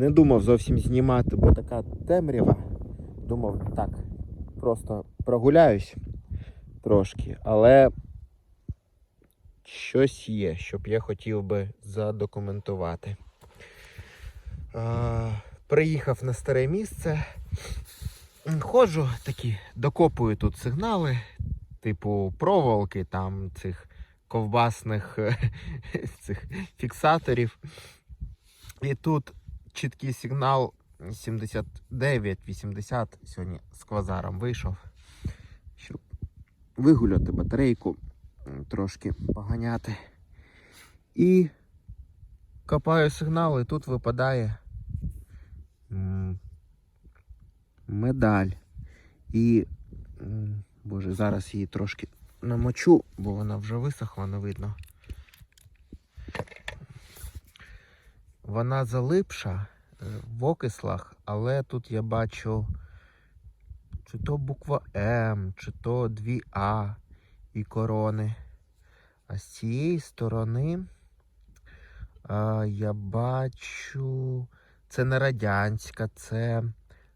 Не думав зовсім знімати, бо така темрява. Думав, так, просто прогуляюсь трошки, але щось є, щоб я хотів би задокументувати. А, приїхав на старе місце. Ходжу такі, докопую тут сигнали, типу проволоки, там цих ковбасних цих фіксаторів. І тут чіткий сигнал 79-80 сьогодні з квазаром вийшов, щоб вигуляти батарейку, трошки поганяти. І копаю сигнал, і тут випадає медаль. І, боже, зараз її трошки намочу, бо вона вже висохла, не видно. Вона залипша е, в окислах, але тут я бачу чи то буква М, чи то 2А і корони. А з цієї сторони а, я бачу. Це не радянська, це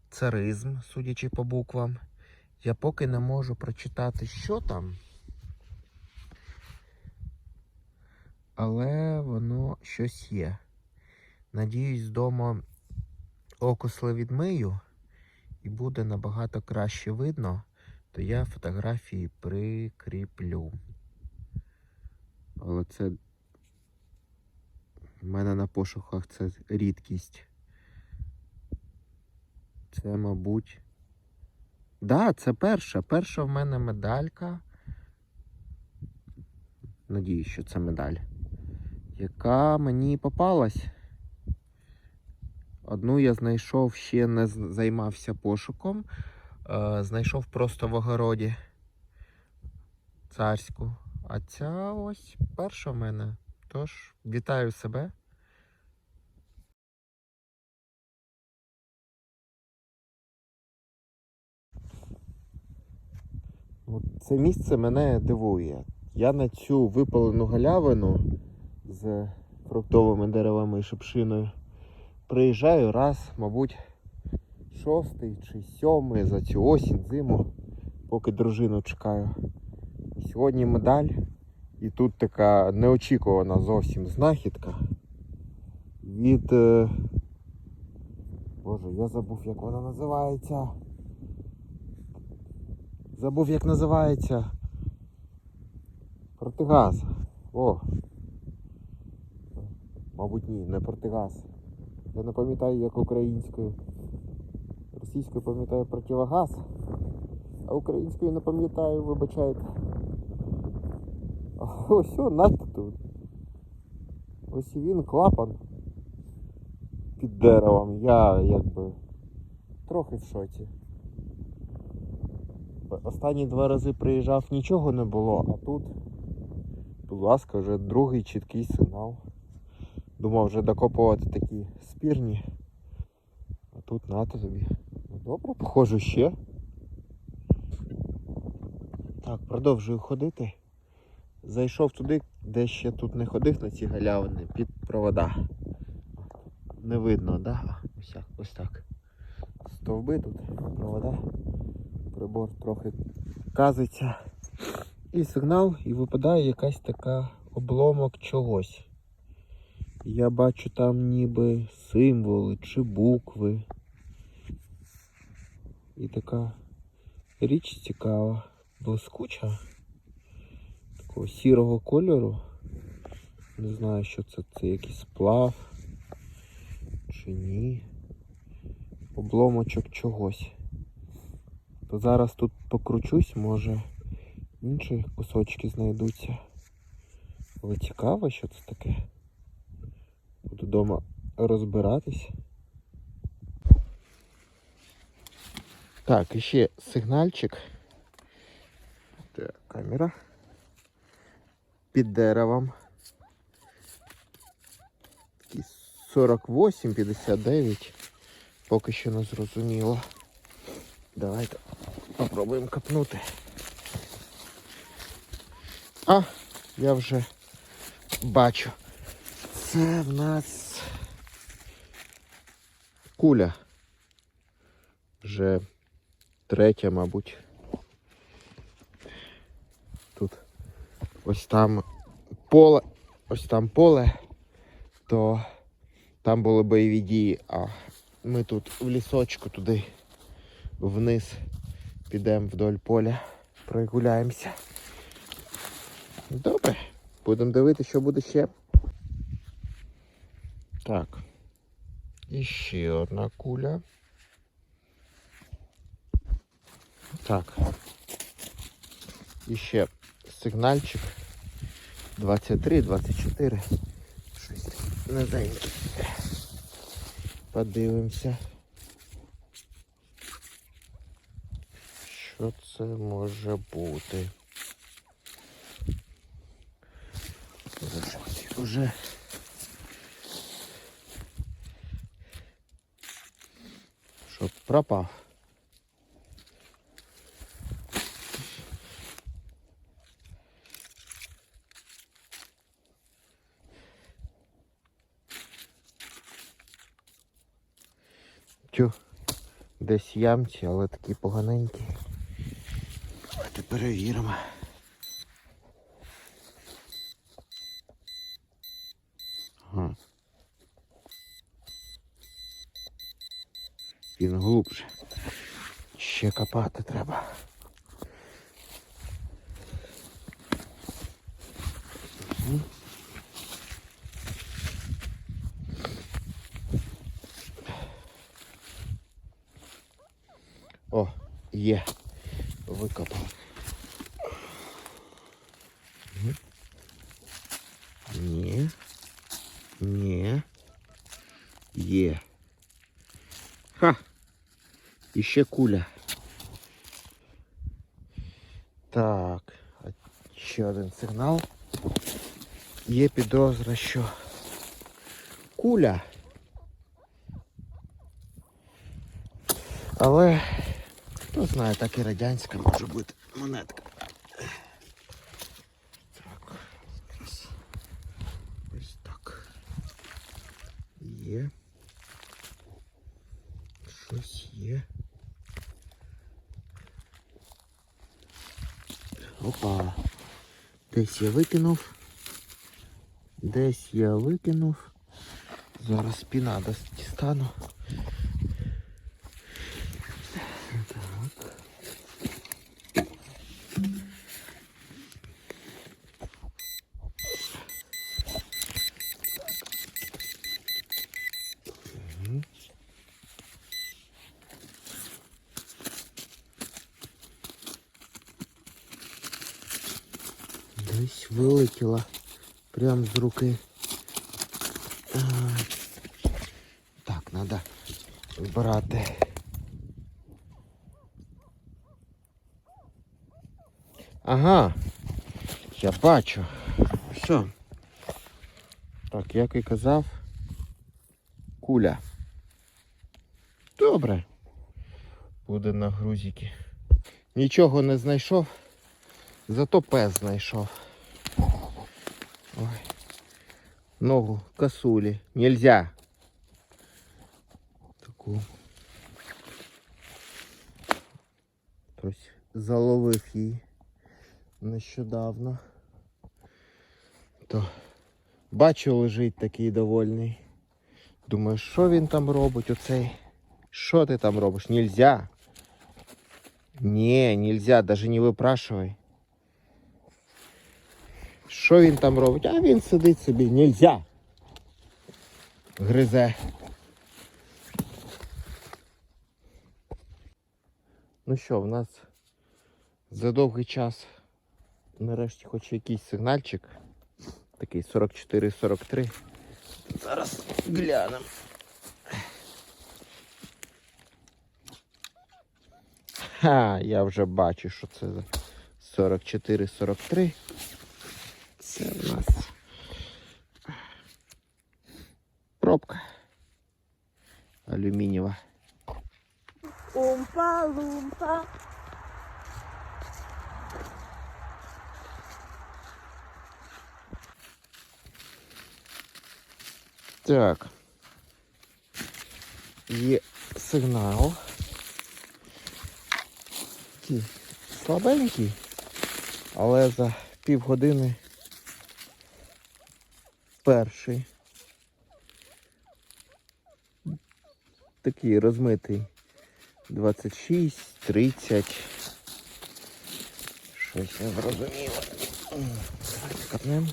царизм, судячи по буквам. Я поки не можу прочитати, що там. Але воно щось є. Надіюсь, вдома окусли відмию і буде набагато краще видно, то я фотографії прикріплю. Але це в мене на пошуках це рідкість. Це, мабуть. Да, це перша. Перша в мене медалька. Надіюсь, що це медаль. Яка мені попалась. Одну я знайшов, ще не займався пошуком. Е, знайшов просто в огороді царську. А ця ось перша в мене. Тож, вітаю себе. Це місце мене дивує. Я на цю випалену галявину з фруктовими деревами і шипшиною приїжджаю раз, мабуть, шостий чи сьомий за цю осінь, зиму, поки дружину чекаю. Сьогодні медаль, і тут така неочікувана зовсім знахідка від. е, Боже, я забув, як вона називається. Забув, як називається. Протигаз. О. Мабуть, ні, не протигаз. Я не пам'ятаю, як українською. Російською пам'ятаю противогаз, а українською не пам'ятаю, вибачайте. Ось о, надто тут. Ось він клапан під деревом. Я якби трохи в шоці. Останні два рази приїжджав, нічого не було, а тут, будь ласка, вже другий чіткий сигнал. Думав вже докопувати такі спірні. А тут нато тобі. Ну добре, походжу ще. Так, продовжую ходити. Зайшов туди, де ще тут не ходив на ці галявини, під провода. Не видно, да? Ось так, ось так. Стовби тут, провода. Прибор трохи казиться. І сигнал, і випадає якась така обломок чогось. Я бачу там ніби символи чи букви. І така річ цікава, блискуча, такого сірого кольору. Не знаю, що це, це якийсь сплав чи ні. Обломочок чогось. То зараз тут покручусь, може інші кусочки знайдуться. Але цікаво, що це таке. Вдома розбиратись. Так, ще сигнальчик. Так, камера. Під деревом. Такий 48-59. Поки що не зрозуміло. Давайте попробуємо копнути. А, я вже бачу. Це в нас куля. Вже третя, мабуть. Тут ось там поле, ось там поле, то там були бойові дії, а ми тут в лісочку туди вниз підемо вдоль поля, прогуляємося. Добре, будемо дивитися, що буде ще. Так. І ще одна куля. Так. І ще сигнальчик 23, 24. Щось не зайняте. Подивимося. Що це може бути? Уже. Пропав. Тю, десь ямці, але такі поганенькі. Давайте перевіримо. Він глубже. Ще копати треба. О, є. Викопав. Ха! І ще куля. Так, а ще один сигнал. Є підозра, що куля. Але хто знає, так і радянська може бути монетка. Так, зараз. Ось так. Є. Опа. Десь я викинув. Десь я викинув. Зараз спіна дістану. Так. Мгм. Десь вилетіла прямо з руки. Так, треба брати. Ага, я бачу. Все. Так, як і казав, куля. Добре. Буде на грузики. Нічого не знайшов, зато пес знайшов. Ой. Ногу косулі. Нельзя. Таку. Хтось заловив її нещодавно. То бачу, лежить такий довольний. Думаю, що він там робить оцей? Що ти там робиш? Нельзя. Не, нельзя, даже не випрашивай. Що він там робить? А він сидить собі, нельзя. Гризе. Ну що, в нас за довгий час нарешті хоч якийсь сигнальчик. Такий 44-43. Зараз глянемо. Ха, я вже бачу, що це за 44-43. Це в нас пробка алюмінієва. Умпа-лумпа. Так. є сигнал. Такий слабенький, але за півгодини перший. Такий розмитий. 26, 30. Щось не зрозуміло. Давайте копнемо.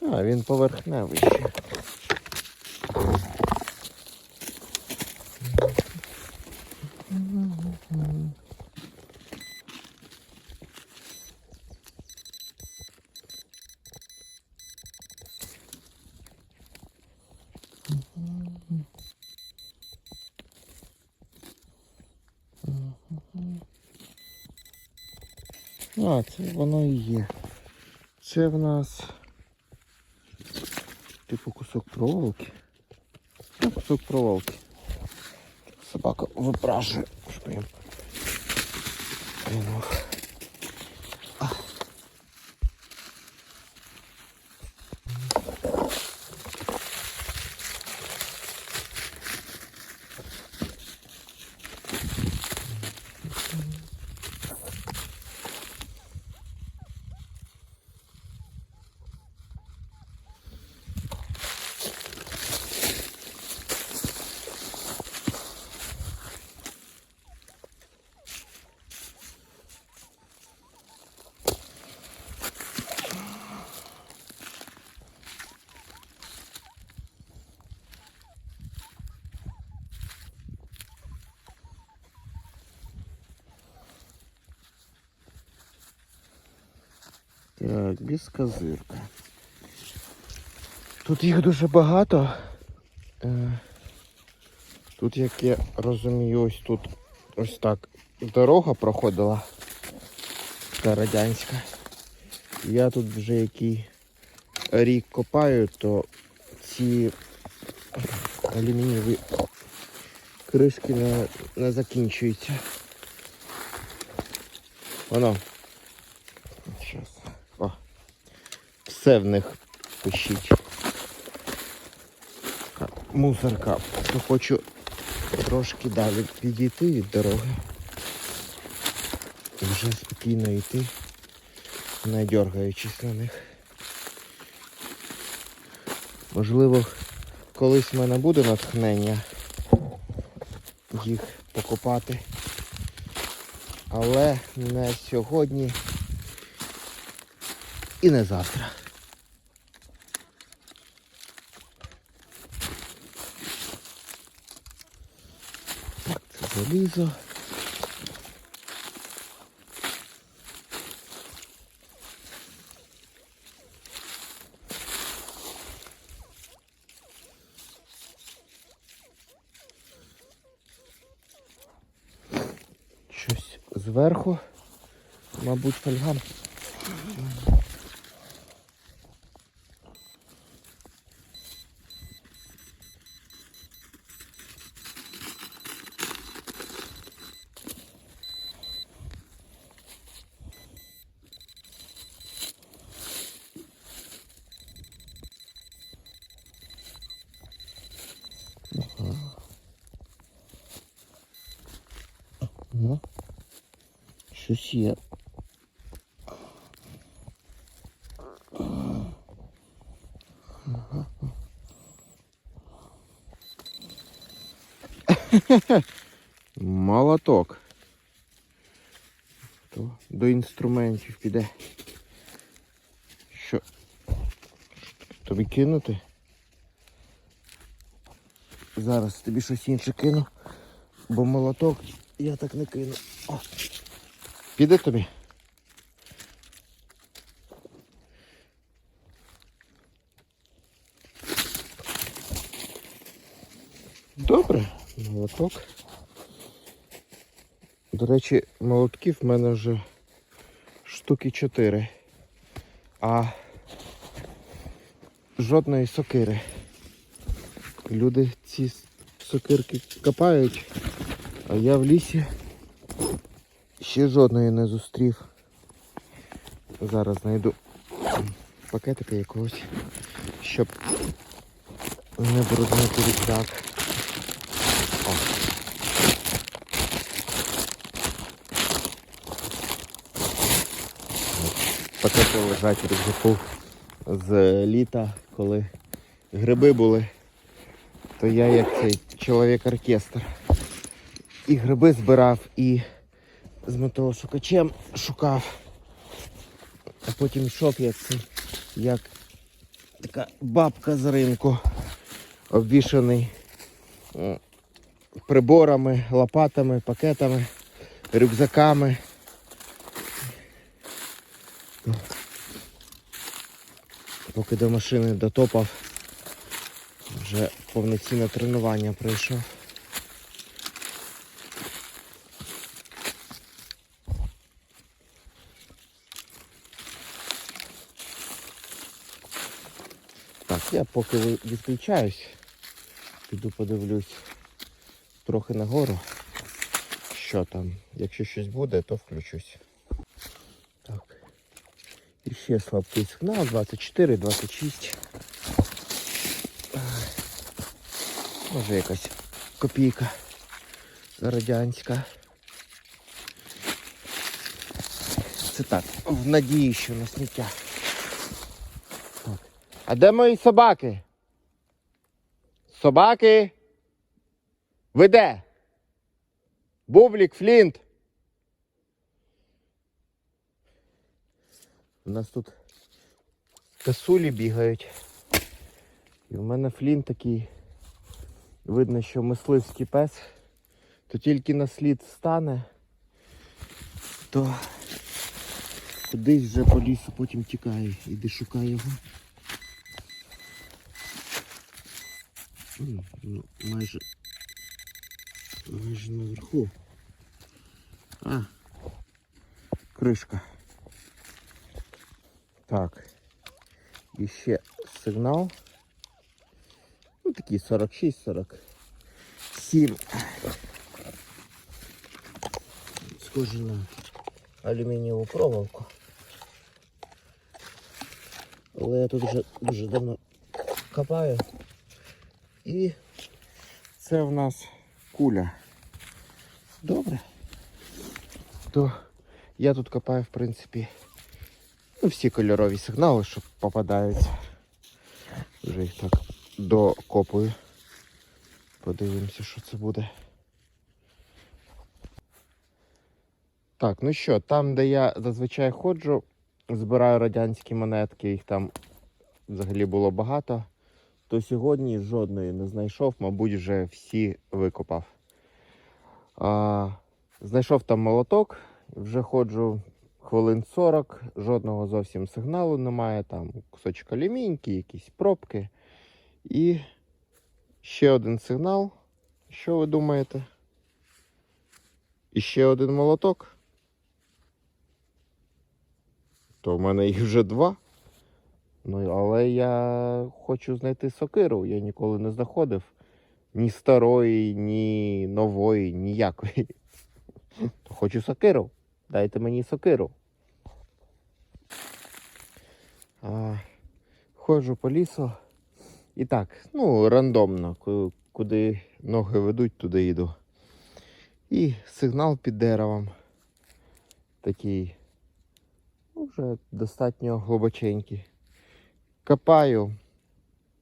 А, він поверхневий ще. А, це воно і є. Це в нас типу кусок проволоки. Ну, кусок проволоки. Собака випрашує, щоб Так, біскозирка. Тут їх дуже багато. Е, Тут, як я розумію, ось тут ось так дорога проходила. Така радянська. Я тут вже який рік копаю, то ці алюмінієві кришки не, не закінчуються. Воно. Щас. О. Все в них пишіть. Мусорка. То хочу трошки далі підійти від дороги. І вже спокійно йти, не дергаючись на них. Можливо, колись в мене буде натхнення їх покопати. Але не сьогодні і не завтра. Так, це залізо. Щось зверху, мабуть, фольга. Ну, щось є. Молоток. То до інструментів піде. Що? Тобі кинути? Зараз тобі щось інше кину, бо молоток я так не кину. О. Піде тобі? Добре, молоток. До речі, молотків в мене вже штуки 4. А жодної сокири. Люди ці сокирки копають, а я в лісі ще жодної не зустрів. Зараз знайду пакетика якогось. щоб не бруднити рюкзак. Пакети лежать рюкзаку з літа, коли гриби були, то я як цей чоловік-оркестр. І гриби збирав, і з металошукачем шукав. А потім йшов як, це- як така бабка з ринку, обвішаний приборами, лопатами, пакетами, рюкзаками. Поки до машини дотопав, вже повноцінне тренування пройшов. Так, я поки відключаюсь, піду подивлюсь трохи нагору, що там. Якщо щось буде, то включусь. Ще слабкий сигнал 24, 26. Може якась копійка радянська. Це так, в надії, що на сміття. А де мої собаки? Собаки? Ви де? Бублік, Флінт. У нас тут косулі бігають. І в мене флінт такий. Видно, що мисливський пес. То тільки на слід стане, то кудись вже по лісу потім тікає. Іди шукай його. Ну, Майже майже наверху. А, кришка. Так. І сигнал. Ну такий 46-47. Схоже на алюмінієву проволоку. Але я тут вже дуже давно копаю. І це в нас куля. Добре. То я тут копаю, в принципі, ну, всі кольорові сигнали, що попадаються. Вже їх так докопую. Подивимося, що це буде. Так, ну що, там, де я зазвичай ходжу, збираю радянські монетки, їх там взагалі було багато, то сьогодні жодної не знайшов, мабуть, вже всі викопав. А, знайшов там молоток, вже ходжу хвилин 40, жодного зовсім сигналу немає, там кусочок алюміньки, якісь пробки. І ще один сигнал. Що ви думаєте? І ще один молоток. То в мене їх вже два. Ну, але я хочу знайти сокиру. Я ніколи не знаходив ні старої, ні нової, ніякої. То хочу сокиру. Дайте мені сокиру. А, ходжу по лісу. І так, ну, рандомно, куди ноги ведуть, туди йду. І сигнал під деревом. Такий, ну, вже достатньо глибоченький. Копаю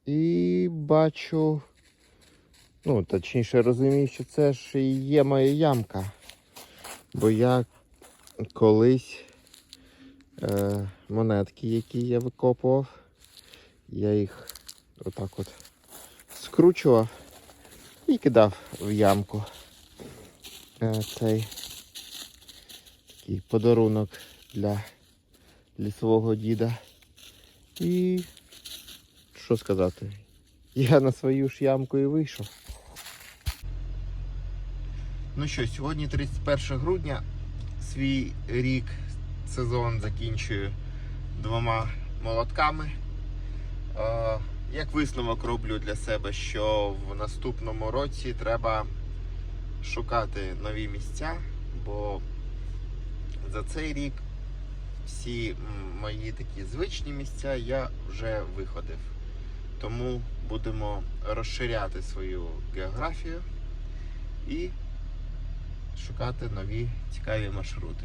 і бачу, ну, точніше розумію, що це ж і є моя ямка. Бо я колись е, монетки, які я викопував, я їх отак от скручував і кидав в ямку. Е, цей такий подарунок для лісового діда. І що сказати? Я на свою ж ямку і вийшов. Ну що, сьогодні 31 грудня, свій рік, сезон закінчую двома молотками. Е, Як висновок роблю для себе, що в наступному році треба шукати нові місця, бо за цей рік всі мої такі звичні місця я вже виходив. Тому будемо розширяти свою географію і шукати нові цікаві маршрути.